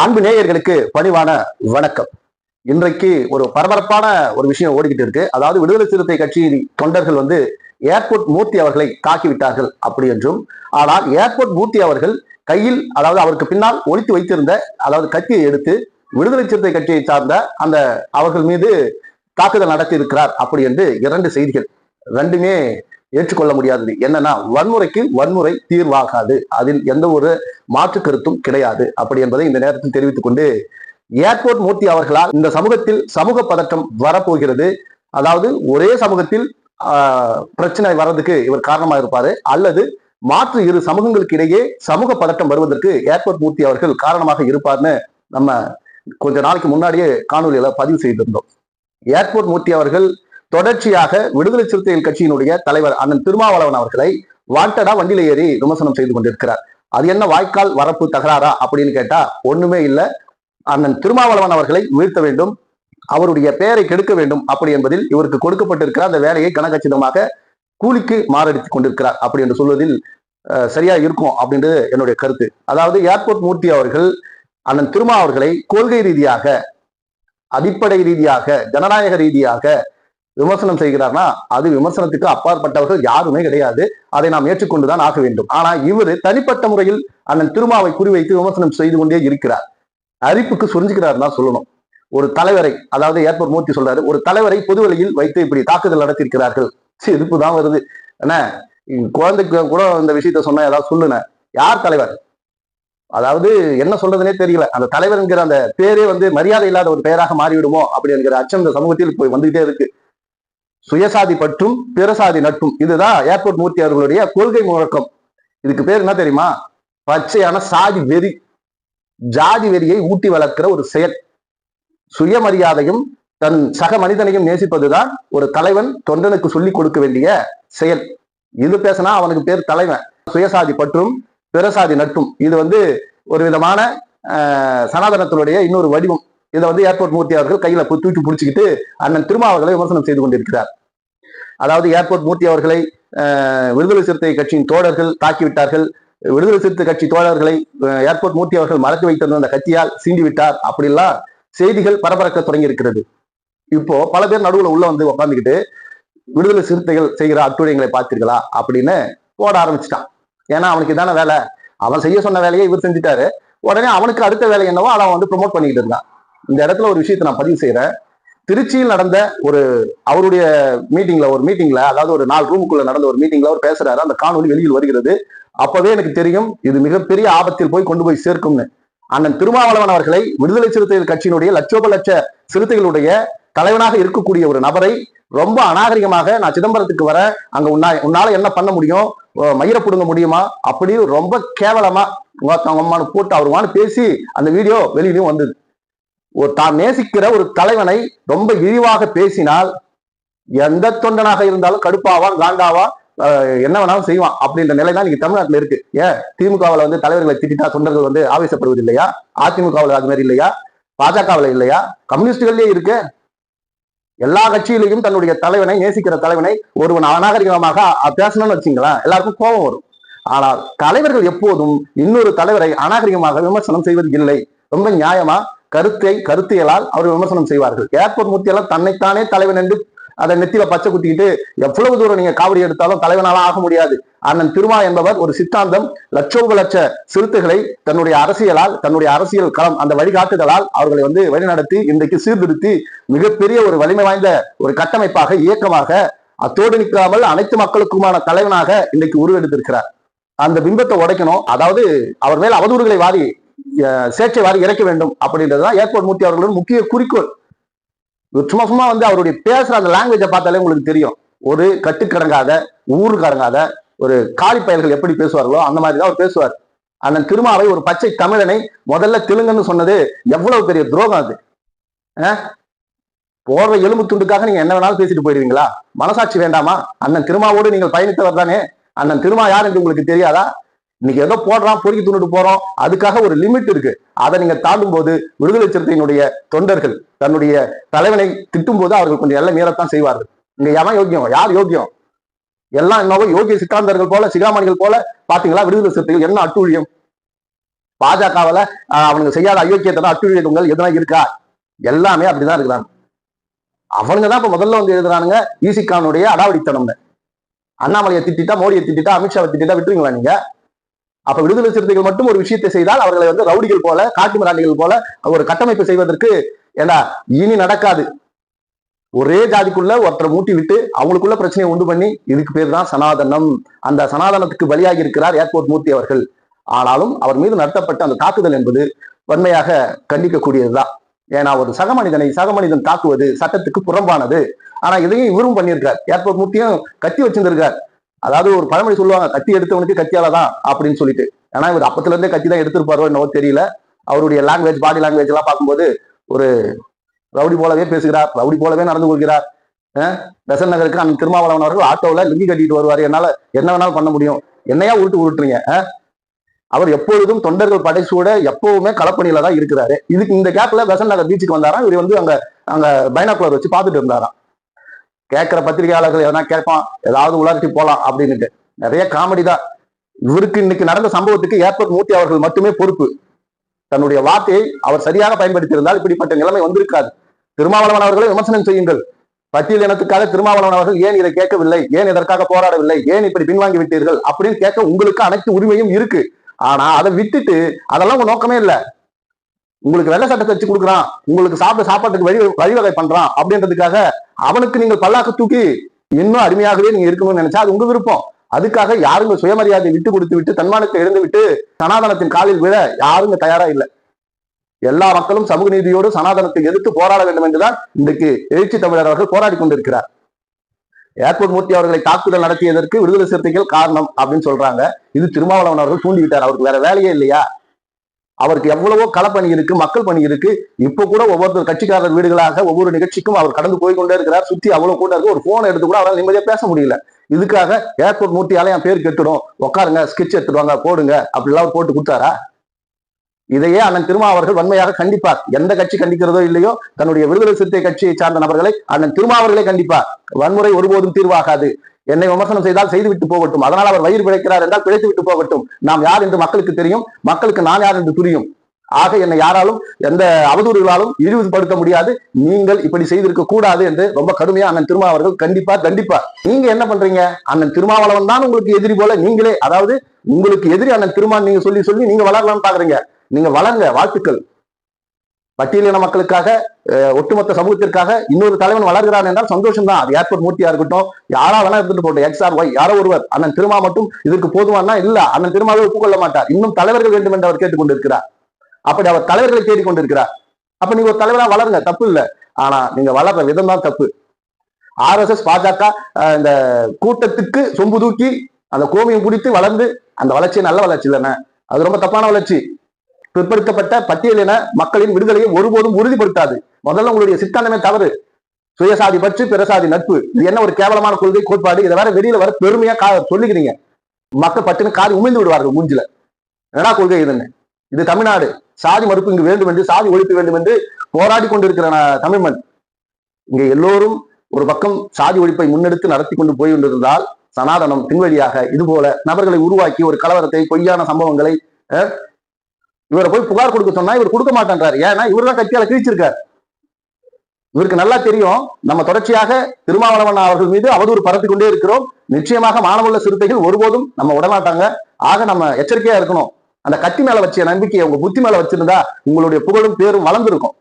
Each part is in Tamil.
அன்பு நேயர்களுக்கு பணிவான வணக்கம். இன்றைக்கு ஒரு பரபரப்பான ஒரு விஷயம் ஓடிக்கிட்டு இருக்கு. அதாவது விடுதலை சிறுத்தை கட்சியின் தொண்டர்கள் வந்து ஏர்போர்ட் மூர்த்தி அவர்களை தாக்கிவிட்டார்கள் அப்படி என்றும். ஆனால் ஏர்போர்ட் மூர்த்தி அவர்கள் கையில் அதாவது அவருக்கு பின்னால் ஒழித்து வைத்திருந்த அதாவது கத்தியை எடுத்து விடுதலை சிறுத்தை கட்சியை சார்ந்த அந்த அவர்கள் மீது தாக்குதல் நடத்தி இருக்கிறார் அப்படி என்று இரண்டு செய்திகள். ரெண்டுமே ஏற்றுக்கொள்ள முடியாதது. என்னன்னா வன்முறைக்கு வன்முறை தீர்வாகாது. அதில் எந்த ஒரு மாற்று கருத்தும் கிடையாது. அப்படி என்பதை இந்த நேரத்தில் தெரிவித்துக் கொண்டு ஏர்போர்ட் மூர்த்தி அவர்களால் இந்த சமூகத்தில் சமூக பதற்றம் வரப்போகிறது. அதாவது ஒரே சமூகத்தில் பிரச்சனை வர்றதுக்கு இவர் காரணமாக இருப்பாரு. அல்லது மாற்று இரு சமூகங்களுக்கு இடையே சமூக பதட்டம் வருவதற்கு ஏர்போர்ட் மூர்த்தி அவர்கள் காரணமாக இருப்பார்னு நம்ம கொஞ்ச நாளைக்கு முன்னாடியே காணொலியில பதிவு செய்திருந்தோம். ஏர்போர்ட் மூர்த்தி அவர்கள் தொடர்ச்சியாக விடுதலை சிறுத்தைகள் கட்சியினுடைய தலைவர் அண்ணன் திருமாவளவன் அவர்களை வாண்டடா வண்டியில ஏறி விமர்சனம் செய்து கொண்டிருக்கிறார். அது என்ன வாய்க்கால் வரப்பு தகராறா அப்படின்னு கேட்டா ஒண்ணுமே இல்ல. அண்ணன் திருமாவளவன் அவர்களை வீழ்த்த வேண்டும். அவருடைய பெயரை கெடுக்க வேண்டும் அப்படி என்பதில் இவருக்கு கொடுக்கப்பட்டிருக்கிற அந்த வேலையை கனகச்சிதமாக கூலிக்கு மாரடித்துக் கொண்டிருக்கிறார் அப்படி என்று சொல்வதில் சரியா இருக்கும் அப்படின்றது என்னுடைய கருத்து. அதாவது ஏர்போர்ட் மூர்த்தி அவர்கள் அண்ணன் திருமா அவர்களை கொள்கை ரீதியாக அடிப்படை ரீதியாக ஜனநாயக ரீதியாக விமர்சனம் செய்கிறார்னா அது விமர்சனத்துக்கு அப்பாற்பட்டவர்கள் யாருமே கிடையாது. அதை நாம் ஏற்றுக்கொண்டுதான் ஆக வேண்டும். ஆனா இவர் தனிப்பட்ட முறையில் அண்ணன் திருமாவை குறிவைத்து விமர்சனம் செய்து கொண்டே இருக்கிறார். அரிப்புக்கு சுரிஞ்சுக்கிறார் தான் சொல்லணும். ஒரு தலைவரை அதாவது ஏற்பர் மூர்த்தி சொல்றாரு ஒரு தலைவரை பொதுவெளியில் வைத்து இப்படி தாக்குதல் நடத்தியிருக்கிறார்கள். எதிர்ப்பு தான் வருது. என்ன குழந்தைக்கு கூட இந்த விஷயத்த சொன்ன ஏதாவது சொல்லுன யார் தலைவர்? அதாவது என்ன சொல்றதுனே தெரியல. அந்த தலைவர் என்கிற அந்த பேரே வந்து மரியாதை இல்லாத ஒரு பெயராக மாறிவிடுமோ? அப்படி என்கிற அச்சம் இந்த சமூகத்தில் போய் வந்துகிட்டே இருக்கு. சுயசாதி பற்றும் பிறசாதி நட்பும் இதுதான் ஏர்போர்ட் மூர்த்தி அவர்களுடைய கொள்கை முழக்கம். இதுக்கு பேர் என்ன தெரியுமா? பச்சையான சாதி வெறி. ஜாதி வெறியை ஊட்டி வளர்க்கிற ஒரு செயல். சுயமரியாதையும் தன் சக மனிதனையும் நேசிப்பதுதான் ஒரு தலைவன் தொண்டனுக்கு சொல்லிக் கொடுக்க வேண்டிய செயல். இது பேசினா அவனுக்கு பேர் தலைவன். சுயசாதி பற்றும் பிறசாதி நட்பும் இது வந்து ஒரு விதமான சனாதனத்தினுடைய இன்னொரு வடிவம். இதை வந்து ஏர்போர்ட் மூர்த்தி அவர்கள் கையில தூக்கி பிடிச்சிக்கிட்டு அண்ணன் திருமா அவர்களை விமர்சனம் செய்து கொண்டிருக்கிறார். அதாவது ஏர்போர்ட் மூர்த்தி அவர்களை விடுதலை சிறுத்தை கட்சியின் தோழர்கள் தாக்கிவிட்டார்கள். விடுதலை சிறுத்தை கட்சி தோழர்களை ஏர்போர்ட் மூர்த்தி அவர்கள் மறைத்து வைத்திருந்த அந்த கத்தியால் சீண்டி விட்டார் அப்படிலாம் செய்திகள் பரபரக்க தொடங்கி இருக்கிறது இப்போ பல பேர் நடுவுல உள்ள வந்து உட்காந்துக்கிட்டு விடுதலை சிறுத்தைகள் செய்கிற அட்டுழியங்களை பார்த்தீர்களா அப்படின்னு ஓட ஆரம்பிச்சிட்டான். ஏன்னா அவனுக்கு இதான வேலை. அவன் செய்ய சொன்ன வேலையை இவர் செஞ்சுட்டாரு. உடனே அவனுக்கு அடுத்த வேலை என்னவோ அதை அவன் வந்து ப்ரொமோட் பண்ணிக்கிட்டு இருந்தான். இந்த இடத்துல ஒரு விஷயத்தை நான் பதிவு செய்கிறேன் திருச்சியில் நடந்த ஒரு அவருடைய மீட்டிங்ல ஒரு மீட்டிங்ல அதாவது ஒரு நாலு ரூமுக்குள்ள நடந்த ஒரு மீட்டிங்ல அவர் பேசுறாரு. அந்த காணொலி வெளியில் வருகிறது. அப்பவே எனக்கு தெரியும் இது மிகப்பெரிய ஆபத்தில் போய் கொண்டு போய் சேர்க்கும்னு. அண்ணன் திருமாவளவன் அவர்களை விடுதலை சிறுத்தைகள் கட்சியினுடைய லட்சோப லட்ச சிறுத்தைகளுடைய தலைவனாக இருக்கக்கூடிய ஒரு நபரை ரொம்ப அநாகரிகமாக நான் சிதம்பரத்துக்கு வர அங்க உன்னா உன்னால என்ன பண்ண முடியும்? அஹ் மயிரை புடுங்க முடியுமா? அப்படி ரொம்ப கேவலமா ஒருத்தவங்க போட்டு அவருமான பேசி அந்த வீடியோ வெளியிலையும் வந்தது. ஒரு தான் நேசிக்கிற ஒரு தலைவனை ரொம்ப இழிவாக பேசினால் எந்த தொண்டனாக இருந்தாலும் கடுப்பாவான் காண்டாவா என்ன வேணாலும் செய்வான் அப்படின்ற நிலை தான் இன்னைக்கு தமிழ்நாட்டில் இருக்கு. ஏன்? திமுகவில் வந்து தலைவர்களை திட்டா தொண்டர்கள் வந்து ஆவேசப்படுவது இல்லையா? அதிமுகவில் அது மாதிரி இல்லையா? பாஜகவில் இல்லையா? கம்யூனிஸ்டுகள்லயே இருக்கு. எல்லா கட்சியிலையும் தன்னுடைய தலைவனை நேசிக்கிற தலைவனை ஒருவன் அநாகரிகமாக பேசணும்னு வச்சுங்களேன் எல்லாருக்கும் கோபம் வரும். ஆனால் தலைவர்கள் எப்போதும் இன்னொரு தலைவரை அநாகரிகமாக விமர்சனம் செய்வது இல்லை. ரொம்ப நியாயமா? கருத்தை கருத்தியலால் அவர் விமர்சனம் செய்வார்கள். ஏர்போர்ட் மூர்த்தியெல்லாம் தன்னைத்தானே தலைவன் என்று அதை நெத்தியில பச்சை குத்திக்கிட்டு எவ்வளவு தூரம் நீங்க காவடி எடுத்தாலும் தலைவனால ஆக முடியாது. அண்ணன் திருமா என்பவர் ஒரு சித்தாந்தம் லட்சோப லட்ச சிறுத்தைகளை தன்னுடைய அரசியலால் தன்னுடைய அரசியல் களம் அந்த வழிகாட்டுதலால் அவர்களை வந்து வழிநடத்தி இன்றைக்கு சீர்திருத்தி மிகப்பெரிய ஒரு வலிமை வாய்ந்த ஒரு கட்டமைப்பாக இயக்கமாக அத்தோடு நிற்காமல் அனைத்து மக்களுக்குமான தலைவனாக இன்னைக்கு உருவெடுத்திருக்கிறார். அந்த பிம்பத்தை உடைக்கணும். அதாவது அவர் மேல் அவதூறுகளை வாரி அஹ், வாரி இறைக்க வேண்டும் அப்படின்றதுதான் ஏர்போர்ட் மூர்த்தி அவர்களோட முக்கிய குறிக்கோள். சும்மா சும்மா வந்து அவருடைய பேசுற அந்த லாங்குவேஜை பார்த்தாலே உங்களுக்கு தெரியும். ஒரு கட்டுக்கடங்காத ஊருக்கடங்காத ஒரு காலி பயல்கள் எப்படி பேசுவார்களோ அந்த மாதிரி தான் அவர் பேசுவார். அண்ணன் திருமாவை ஒரு பச்சை தமிழனை முதல்ல தெலுங்குன்னு சொன்னது எவ்வளவு பெரிய துரோகம் அது. அஹ்? போடுற எலும்பு துண்டுக்காக நீங்க என்ன வேணாலும் பேசிட்டு போயிடுவீங்களா? மனசாட்சி வேண்டாமா? அண்ணன் திருமாவோடு நீங்கள் பயணித்தவர் தானே? அண்ணன் திருமா யார் என்று உங்களுக்கு தெரியாதா? இன்னைக்கு ஏதோ போடுறான் பொறுக்கி துண்டுட்டு போறோம். அதுக்காக ஒரு லிமிட் இருக்கு. அதை நீங்க தாண்டும் போது விடுதலை சிறுத்தையினுடைய தொண்டர்கள் தன்னுடைய தலைவனை திட்டும் போது அவர்கள் கொஞ்சம் எல்லாம் மீறத்தான் செய்வார்கள். இங்க எவன் யோக்கியம் யார் யோக்கியம் எல்லாம் என்னவோ யோகிய சித்தாந்தர்கள் போல சிகாமணிகள் போல பாத்தீங்களா? விடுதலை சிறுத்தைகள் என்ன அட்டுழியம்? பாஜகவில் அவனுக்கு செய்யாத அயோக்கியத்தை அட்டுழியங்கள் எதுனா இருக்கா? எல்லாமே அப்படிதான் இருக்கிறாங்க. அவனுங்க தான் இப்ப முதல்ல வந்து எழுதுறானுங்க ஈசிகானுடைய அடாவடித்தனம் அண்ணாமலையை திட்டிட்டா மோடியை திட்டிட்டா அமித்ஷாவை திட்டிட்டா விட்டுருங்களா நீங்க? அப்ப விடுதலை சிறுத்தைகள் மட்டும் ஒரு விஷயத்தை செய்தால் அவர்களை வந்து ரவுடிகள் போல காட்டு மிராண்டிகள் போல ஒரு கட்டமைப்பு செய்வதற்கு ஏண்டா இனி நடக்காது. ஒரே ஜாதிக்குள்ள ஒருத்தரை மூட்டி விட்டு அவங்களுக்குள்ள பிரச்சனையை உண்டு பண்ணி இதுக்கு பேர் தான் சனாதனம். அந்த சனாதனத்துக்கு பலியாகி இருக்கிறார் ஏர்போர்ட் மூர்த்தி அவர்கள். ஆனாலும் அவர் மீது நடத்தப்பட்ட அந்த தாக்குதல் என்பது வன்மையாக கண்டிக்கக்கூடியதுதான் ஏன்னா ஒரு சக மனிதனை சக மனிதன் தாக்குவது சட்டத்துக்கு புறம்பானது. ஆனா இதையும் இவரும் பண்ணியிருக்கார். ஏர்போர்ட் மூர்த்தியும் கத்தி வச்சிருந்திருக்கார். அதாவது ஒரு பழமொழி சொல்லுவாங்க கத்தி எடுத்தவனுக்கு கத்தியால தான் அப்படின்னு சொல்லிட்டு. ஏன்னா இவர் அப்பத்துல இருந்தே கத்தி தான் எடுத்திருப்பாரோ என்னவோ தெரியல. அவருடைய லாங்குவேஜ் பாடி லாங்குவேஜ் எல்லாம் பார்க்கும்போது ஒரு ரவுடி போலவே பேசுகிறார் ரவுடி போலவே நடந்து கொள்கிறார். பெசன் நகருக்கு அந்த திருமாவளவன் அவர்கள் ஆட்டோவில் லுங்கி கட்டிட்டு வருவார். என்னால என்ன வேணாலும் பண்ண முடியும். என்னையா உருட்டு உருட்டுறீங்க அவர் எப்பொழுதும் தொண்டர்கள் படைசூட எப்பவுமே களப்பணியில தான் இருக்கிறாரு. இதுக்கு இந்த கேப்ல பெசன் நகர் பீச்சுக்கு வந்தாராம். இவர் வந்து அங்க அங்க பைனாக்குலர் வச்சு பார்த்துட்டு இருந்தாராம். கேட்கிற பத்திரிகையாளர்கள் எதனா கேட்பான் ஏதாவது உலர்த்தி போலாம் அப்படின்னுட்டு. நிறைய காமெடி தான். இவருக்கு இன்னைக்கு நடந்த சம்பவத்துக்கு ஏர்போர்ட் மூர்த்தி அவர்கள் மட்டுமே பொறுப்பு. தன்னுடைய வார்த்தையை அவர் சரியாக பயன்படுத்தியிருந்தால் இப்படிப்பட்ட நிலைமை வந்திருக்காது. திருமாவளவன் அவர்களை விமர்சனம் செய்யுங்கள். பட்டியல் இனத்துக்காக திருமாவளவன் அவர்கள் ஏன் இதை கேட்கவில்லை? ஏன் இதற்காக போராடவில்லை? ஏன் இப்படி பின்வாங்கி விட்டீர்கள்? அப்படின்னு கேட்க உங்களுக்கு அனைத்து உரிமையும் இருக்கு. ஆனா அதை விட்டுட்டு அதெல்லாம் உங்க நோக்கமே இல்லை. உங்களுக்கு வெள்ள சட்டத்தை வச்சு கொடுக்குறான். உங்களுக்கு சாப்பிட்ட சாப்பாட்டுக்கு வழி வழிவகை பண்றான் அப்படின்றதுக்காக அவனுக்கு நீங்கள் பல்லாக்க தூக்கி இன்னும் அருமையாகவே நீங்க இருக்கணும்னு நினைச்சா அது உங்க விருப்பம். அதுக்காக யாருங்க சுயமரியாதை விட்டு கொடுத்து விட்டு தன்மானத்தை எழுந்து விட்டு சனாதனத்தின் காலில் விழ யாருங்க தயாரா இல்லை? எல்லா மக்களும் சமூக நீதியோடு சனாதனத்தை எதிர்த்து போராட வேண்டும் என்றுதான் இன்றைக்கு எழுச்சி தமிழர் அவர்கள் போராடி கொண்டிருக்கிறார். ஏர்போர்ட் மூர்த்தி அவர்களை தாக்குதல் நடத்தியதற்கு விடுதலை சிறுத்தைகள் காரணம் அப்படின்னு சொல்றாங்க. இது திருமாவளவன் அவர்கள் தூண்டிவிட்டார். அவருக்கு வேற வேலையே இல்லையா? அவருக்கு எவ்வளவோ களப்பணி இருக்கு மக்கள் பணி இருக்கு. இப்ப கூட ஒவ்வொருத்தர் கட்சிக்காரர் வீடுகளாக ஒவ்வொரு நிகழ்ச்சிக்கும் அவர் கடந்து போய் கொண்டே இருக்கிறார். சுத்தி அவ்வளவு கூட இருக்கு. ஒரு போன் எடுத்து கூட அவரால் நிம்மதியா பேச முடியல. இதுக்காக ஏர்போர்ட் மூர்த்தியால என் பேர் கெட்டுடும் உட்காருங்க ஸ்கெட்ச் எடுத்துடுவாங்க போடுங்க. அப்படிலாம் போட்டு கொடுத்தாரா? இதையே அண்ணன் திருமா அவர்கள் வன்மையாக கண்டிப்பார். எந்த கட்சி கண்டிக்கிறதோ இல்லையோ தன்னுடைய விடுதலை சிறுத்தை கட்சியை சார்ந்த நபர்களை அண்ணன் திருமா அவர்களே கண்டிப்பார். வன்முறை ஒருபோதும் தீர்வாகாது. என்னை விமர்சனம் செய்தால் செய்துவிட்டு போகட்டும். அதனால் அவர் வயிறு பிழைக்கிறார் என்றால் பிழைத்து விட்டு போகட்டும். நாம் யார் என்று மக்களுக்கு தெரியும். மக்களுக்கு நான் யார் என்று புரியும். ஆக என்னை யாராலும் எந்த அவதூறுகளாலும் இழிவுபடுத்த முடியாது. நீங்கள் இப்படி செய்திருக்க கூடாது என்று ரொம்ப கடுமையா அண்ணன் திருமா அவர்கள் கண்டிப்பா கண்டிப்பா நீங்க என்ன பண்றீங்க? அண்ணன் திருமாவளவன் தான் உங்களுக்கு எதிரி போல நீங்களே அதாவது உங்களுக்கு எதிரி அண்ணன் திருமான் நீங்க சொல்லி சொல்லி நீங்க வளரலாம்னு பாக்குறீங்க. நீங்க வளருங்க வாழ்த்துக்கள். பட்டியலின மக்களுக்காக ஒட்டுமொத்த சமூகத்திற்காக இன்னொரு தலைவன் வளர்கிறான் என்றால் சந்தோஷம் தான் அது ஏர்போர்ட் மூர்த்தியா இருக்கட்டும் யாரா வேணா இருந்துட்டு போட்டோம் எக்ஸ் ஆர் ஒய் யாரோ ஒருவர் அண்ணன் திருமா மட்டும் இதற்கு போதுமானா? இல்ல அண்ணன் திருமாவை ஒப்புக்கொள்ள மாட்டார். இன்னும் தலைவர்கள் வேண்டும் என்று அவர் கேட்டுக்கொண்டிருக்கிறார். அப்படி அவர் தலைவர்களை தேடிக்கொண்டிருக்கிறார். அப்ப நீங்க ஒரு தலைவரா வளருங்க தப்பு இல்ல. ஆனா நீங்க வளர்ற விதம் தான் தப்பு. ஆர் எஸ் எஸ் பாஜக இந்த கூட்டத்துக்கு சொம்பு தூக்கி அந்த கோமியம் குடித்து வளர்ந்து அந்த வளர்ச்சி நல்ல வளர்ச்சி இல்லைன்னா அது ரொம்ப தப்பான வளர்ச்சி. பிற்படுத்தப்பட்ட பட்டியலின மக்களின் விடுதலையை ஒருபோதும் உறுதிப்படுத்தாது. முதல்ல உங்களுடைய சித்தாந்தமே தவறு. சுயசாதி பற்று பிறசாதி நட்பு. இது என்ன ஒரு கேவலமான கொள்கை கோட்பாடு? இதை வேற வெளியில வர பெருமையா கா சொல்லிக்கிறீங்க. மக்கள் பட்டுன்னு காரி உமிழ்ந்து விடுவார்கள் மூஞ்சில. என்னடா கொள்கை இதுன்னு? இது தமிழ்நாடு. சாதி மறுப்பு இங்கு வேண்டும் என்று சாதி ஒழிப்பு வேண்டும் என்று போராடி கொண்டிருக்கிற தமிழ் மண். இங்க எல்லோரும் ஒரு பக்கம் சாதி ஒழிப்பை முன்னெடுத்து நடத்தி கொண்டு போய் கொண்டிருந்தால் சனாதனம் பின்வழியாக இது போல நபர்களை உருவாக்கி ஒரு கலவரத்தை பொய்யான சம்பவங்களை இவரை போய் புகார் கொடுக்க சொன்னா இவர் கொடுக்க மாட்டேன்றாரு. ஏன்னா இவர் தான் கட்சியால கிழிச்சிருக்காரு. இவருக்கு நல்லா தெரியும். நம்ம தொடர்ச்சியாக திருமாவளவன் அவர்கள் மீது அவதூறு பரப்பி கொண்டே இருக்கிறோம். நிச்சயமாக மானமுள்ள சிறுத்தைகள் ஒருபோதும் நம்ம விடமாட்டாங்க. ஆக நம்ம எச்சரிக்கையா இருக்கணும். அந்த கத்தி மேல வச்ச நம்பிக்கையை உங்க புத்தி மேல வச்சிருந்தா உங்களுடைய புகழும் பேரும் வளர்ந்துருக்கும்.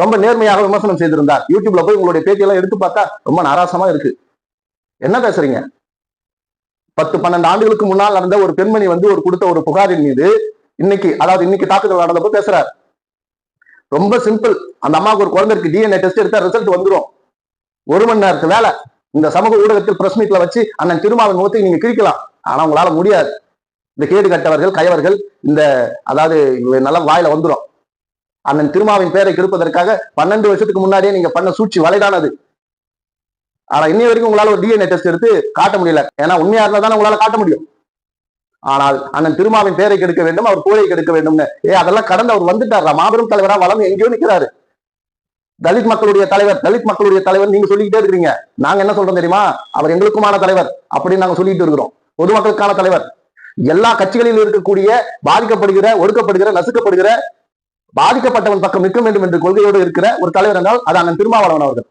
ரொம்ப நேர்மையாக விமர்சனம் செய்திருந்தார். யூடியூப்ல போய் உங்களுடைய பேட்டியெல்லாம் எடுத்து பார்த்தா ரொம்ப நாராசமா இருக்கு. என்ன பேசுறீங்க? பத்து பன்னெண்டு ஆண்டுகளுக்கு முன்னால் நடந்த ஒரு பெண்மணி வந்து ஒரு கொடுத்த ஒரு புகாரின் மீது இன்னைக்கு அதாவது இன்னைக்கு தாக்குதல் நடந்தப்போ பேசுறாரு. ரொம்ப சிம்பிள் அந்த அம்மாவுக்கு ஒரு குழந்தைக்கு டிஎன்ஏ டெஸ்ட் எடுத்தா ரிசல்ட் வந்துடும் ஒரு மணி நேரத்து வேலை. இந்த சமூக ஊடகத்தில் பிரஸ் மீட்ல வச்சு அண்ணன் திருமாவின் முகத்தை நீங்க கிரிக்கலாம். ஆனா உங்களால முடியாது. இந்த கேடு கட்டவர்கள் கயவர்கள் இந்த அதாவது நல்ல வாயில வந்துடும் அண்ணன் திருமாவின் பேரை கெடுப்பதற்காக பன்னெண்டு வருஷத்துக்கு முன்னாடியே நீங்க பண்ண சூழ்ச்சி வலைதானது ஆனா இன்னை வரைக்கும் உங்களால ஒரு டிஎன்ஏ டெஸ்ட் எடுத்து காட்ட முடியல. ஏன்னா உண்மையா இருந்தா தானே உங்களால காட்ட முடியும். ஆனால் அண்ணன் திருமாவின் பேரை கெடுக்க வேண்டும் அவர் புகழை கெடுக்க வேண்டும்னு. ஏ அதெல்லாம் கடந்து அவர் வந்துட்டாரா மாபெரும் தலைவரா? வளம் எங்கேயோ நிற்கிறாரு தலித் மக்களுடைய தலைவர் தலித் மக்களுடைய தலைவர் நீங்க சொல்லிக்கிட்டே இருக்கிறீங்க. நாங்க என்ன சொல்றோம் தெரியுமா? அவர் எங்களுக்குமான தலைவர் அப்படின்னு நாங்க சொல்லிட்டு இருக்கிறோம். பொதுமக்களுக்கான தலைவர். எல்லா கட்சிகளிலும் இருக்கக்கூடிய பாதிக்கப்படுகிற ஒடுக்கப்படுகிற நசுக்கப்படுகிற பாதிக்கப்பட்டவன் பக்கம் நிற்க வேண்டும் என்ற கொள்கையோடு இருக்கிற ஒரு தலைவர் என்றால் அது அண்ணன் திருமாவளவன் அவர்கள்.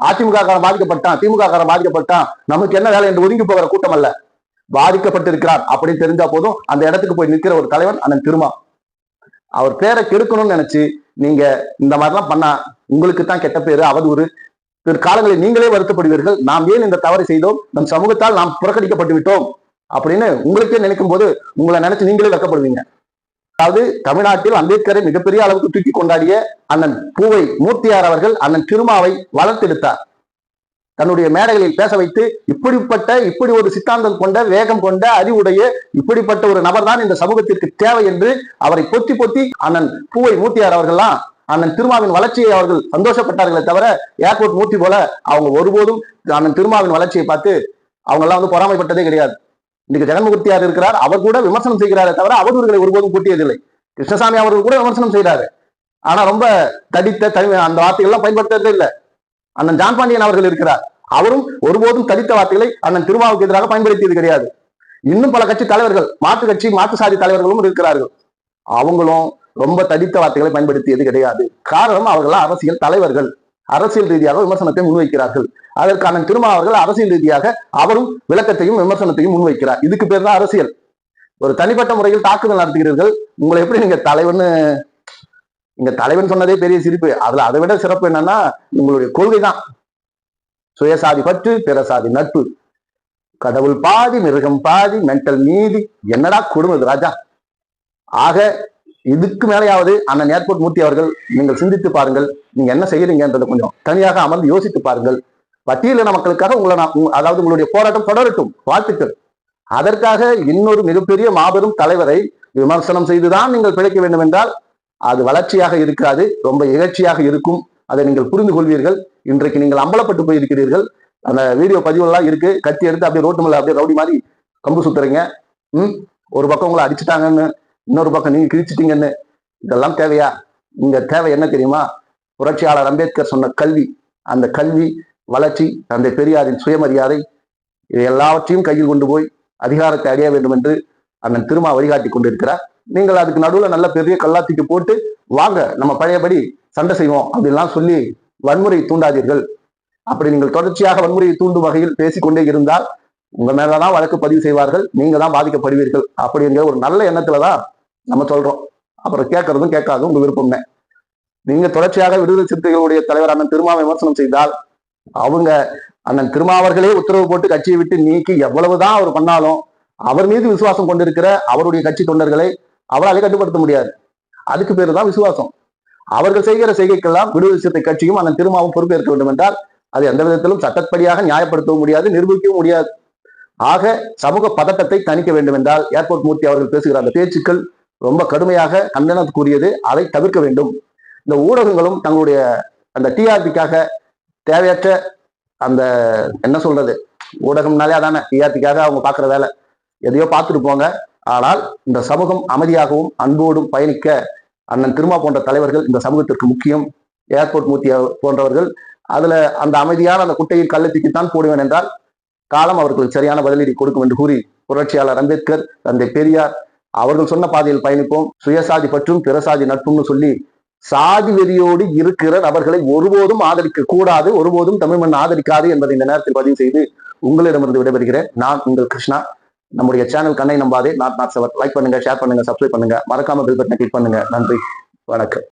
அதிமுக காரன் பாதிக்கப்பட்டான் திமுக காரன் பாதிக்கப்பட்டான். நமக்கு என்ன வேலை என்று ஒதுங்கி போகிற கூட்டம் அல்ல. பாதிக்கப்பட்டிருக்கிறார் அப்படின்னு தெரிஞ்சா போதும். அந்த இடத்துக்கு போய் நிற்கிற ஒரு தலைவன் அண்ணன் திருமா. அவர் பேரை கெடுக்கணும்னு நினைச்சு நீங்க இந்த மாதிரிலாம் பண்ணா உங்களுக்கு தான் கெட்ட பேரு அவதூறு. பிற்காலங்களில் நீங்களே வருத்தப்படுவீர்கள். நாம் ஏன் இந்த தவறை செய்தோம்? நம் சமூகத்தால் நாம் புறக்கணிக்கப்பட்டு விட்டோம். அப்படின்னு உங்களுக்கே நினைக்கும் போது உங்களை நினைச்சு நீங்களே வெக்கப்படுவீங்க அதாவது தமிழ்நாட்டில் அம்பேத்கரை மிகப்பெரிய அளவுக்கு தூக்கி கொண்டாடிய அண்ணன் பூவை மூர்த்தியார் அவர்கள் அண்ணன் திருமாவை வளர்த்தெடுத்தார். தன்னுடைய மேடைகளில் பேச வைத்து இப்படிப்பட்ட இப்படி ஒரு சித்தாந்தம் கொண்ட வேகம் கொண்ட அறிவுடைய இப்படிப்பட்ட ஒரு நபர் தான் இந்த சமூகத்திற்கு தேவை என்று அவரை பொத்தி பொத்தி அண்ணன் பூவை மூர்த்தியார் அவர்கள்லாம் அண்ணன் திருமாவின் வளர்ச்சியை அவர்கள் சந்தோஷப்பட்டார்களே தவிர ஏர்போர்ட் மூர்த்தி போல அவங்க ஒருபோதும் அண்ணன் திருமாவின் வளர்ச்சியை பார்த்து அவங்க எல்லாம் வந்து பொறாமைப்பட்டதே கிடையாது. இன்னைக்கு ஜெகன்மூர்த்தியார் இருக்கிறார் அவர் கூட விமர்சனம் செய்கிறாரே தவிர அவதூறுகளை ஒருபோதும் கூட்டியதில்லை. கிருஷ்ணசாமி அவர்கள் கூட விமர்சனம் செய்கிறாரு. ஆனா ரொம்ப தடித்த தனி அந்த வார்த்தைகள்லாம் பயன்படுத்துறதே இல்லை. அண்ணன் ஜான் பாண்டியன் அவர்கள் இருக்கிறார். அவரும் ஒருபோதும் தலித்த வார்த்தைகளை அண்ணன் திருமாவுக்கு எதிராக பயன்படுத்தியது கிடையாது. இன்னும் பல கட்சி தலைவர்கள் மாற்று கட்சி மாற்று சாதி தலைவர்களும் இருக்கிறார்கள். அவங்களும் ரொம்ப தடித்த வார்த்தைகளை பயன்படுத்தியது கிடையாது. காரணம் அவர்கள் அரசியல் தலைவர்கள். அரசியல் ரீதியாக விமர்சனத்தை முன்வைக்கிறார்கள். அதற்கான திருமா அவர்கள் அரசியல் ரீதியாக அவரும் விளக்கத்தையும் விமர்சனத்தையும் முன்வைக்கிறார். இதுக்கு பேர் தான் அரசியல். ஒரு தனிப்பட்ட முறையில் தாக்குதல் நடத்துகிறீர்கள். உங்களை எப்படி நீங்க தலைவர்னு இங்க தலைவன் சொன்னதே பெரிய சிரிப்பு. அதுல அதை விட சிறப்பு என்னன்னா உங்களுடைய கொள்கை தான் சுயசாதி பற்று பிறசாதி நட்பு. கடவுள் பாதி மிருகம் பாதி மென்டல் நீதி. என்னடா கொடுமை ராஜா? ஆக இதுக்கு மேலேயாவது அண்ணன் ஏர்போர்ட் மூர்த்தி அவர்கள் நீங்கள் சிந்தித்து பாருங்கள். நீங்க என்ன செய்யறீங்கன்றதை கொஞ்சம் தனியாக அமர்ந்து யோசித்து பாருங்கள். பட்டியலின மக்களுக்காக உங்களை நான் அதாவது உங்களுடைய போராட்டம் தொடரட்டும். வாழ்த்துக்கள். அதற்காக இன்னொரு மிகப்பெரிய மாபெரும் தலைவரை விமர்சனம் செய்துதான் நீங்கள் பிழைக்க வேண்டும் என்றால் அது வளர்ச்சியாக இருக்காது ரொம்ப இகழ்ச்சியாக இருக்கும். அதை நீங்கள் புரிந்து கொள்வீர்கள். இன்றைக்கு நீங்கள் அம்பலப்பட்டு போயிருக்கிறீர்கள். அந்த வீடியோ பதிவுலாம் இருக்கு. கத்தி எடுத்து அப்படியே ரோட்டு மேல அப்படியே ரவுடி மாதிரி கம்பு சுத்துறீங்க. ம்? ஒரு பக்கம் உங்களை அடிச்சுட்டாங்கன்னு இன்னொரு பக்கம் நீங்க கிழிச்சிட்டீங்கன்னு இதெல்லாம் தேவையா? இங்க தேவை என்ன தெரியுமா? புரட்சியாளர் அம்பேத்கர் சொன்ன கல்வி. அந்த கல்வி வளர்ச்சி தந்தை பெரியாரின் சுயமரியாதை இது எல்லாவற்றையும் கையில் கொண்டு போய் அதிகாரத்தை அடைய வேண்டும் என்று அண்ணன் திருமா வழிகாட்டி கொண்டிருக்கிறார். நீங்கள் அதுக்கு நடுவில் நல்ல பெரிய கல்லாத்திட்டு போட்டு வாங்க நம்ம பழையபடி சண்டை செய்வோம் அப்படின்லாம் சொல்லி வன்முறை தூண்டாதீர்கள். அப்படி நீங்கள் தொடர்ச்சியாக வன்முறையை தூண்டும் வகையில் பேசிக்கொண்டே இருந்தால் உங்க மேலதான் வழக்கு பதிவு செய்வார்கள் நீங்க தான் பாதிக்கப்படுவீர்கள் அப்படிங்கிற ஒரு நல்ல எண்ணத்துல தான் நம்ம சொல்றோம். அப்புறம் கேட்கறதும் கேட்காதும் உங்க விருப்பம்னே நீங்க தொடர்ச்சியாக விடுதலை சிறுத்தைகளுடைய தலைவர் அண்ணன் திருமா விமர்சனம் செய்தால் அவங்க அண்ணன் திருமாவர்களே உத்தரவு போட்டு கட்சியை விட்டு நீக்கி எவ்வளவுதான் அவர் பண்ணாலும் அவர் மீது விசுவாசம் கொண்டிருக்கிற அவருடைய கட்சி தொண்டர்களை அவராலே கட்டுப்படுத்த முடியாது. அதுக்கு பேர் தான் விசுவாசம். அவர்கள் செய்கிற செய்கைக்கெல்லாம் விடுதலை சிறுத்தை கட்சியும் அந்த திருமாவும் பொறுப்பேற்க வேண்டும் என்றால் அது எந்த விதத்திலும் சட்டப்படியாக நியாயப்படுத்தவும் முடியாது நிரூபிக்கவும் முடியாது. ஆக சமூக பதட்டத்தை தணிக்க வேண்டும் என்றால் ஏர்போர்ட் மூர்த்தி அவர்கள் பேசுகிற அந்த பேச்சுக்கள் ரொம்ப கடுமையாக கண்டனத்துக்குரியது அதை தவிர்க்க வேண்டும். இந்த ஊடகங்களும் தங்களுடைய அந்த டிஆர்பிக்காக தேவையற்ற அந்த என்ன சொல்றது ஊடகம்னாலே அதானே டிஆர்பிக்காக அவங்க பார்க்குற வேலை. எதையோ பார்த்துட்டு போங்க. ஆனால் இந்த சமூகம் அமைதியாகவும் அன்போடும் பயணிக்க அண்ணன் திருமா போன்ற தலைவர்கள் இந்த சமூகத்திற்கு முக்கியம். ஏர்போர்ட் மூர்த்தி போன்றவர்கள். அதுல அந்த அமைதியான அந்த குட்டையில் கள்ளத்துக்குத்தான் போடுவேன் என்றால் காலம் அவர்களுக்கு சரியான பதிலடி கொடுக்கும் என்று கூறி புரட்சியாளர் அம்பேத்கர் தந்தை பெரியார் அவர்கள் சொன்ன பாதையில் பயணிப்போம். சுயசாதி பற்றும் பிறசாதி நட்பும்னு சொல்லி சாதி வெறியோடு இருக்கிற நபர்களை ஒருபோதும் ஆதரிக்க கூடாது ஒருபோதும் தமிழ் மண் ஆதரிக்காது என்பதை இந்த நேரத்தில் பதிவு செய்து உங்களிடமிருந்து விடைபெறுகிறேன். நான் உங்கள் கிருஷ்ணா. நம்முடைய சேனல் கண்ணை நம்பாதே. நாட் நாட் செவர் லைக் பண்ணுங்க ஷேர் பண்ணுங்க சப்ஸ்கிரைப் பண்ணுங்க. மறக்காம பில் பட்டனை கிளிக் பண்ணுங்க. நன்றி. வணக்கம்.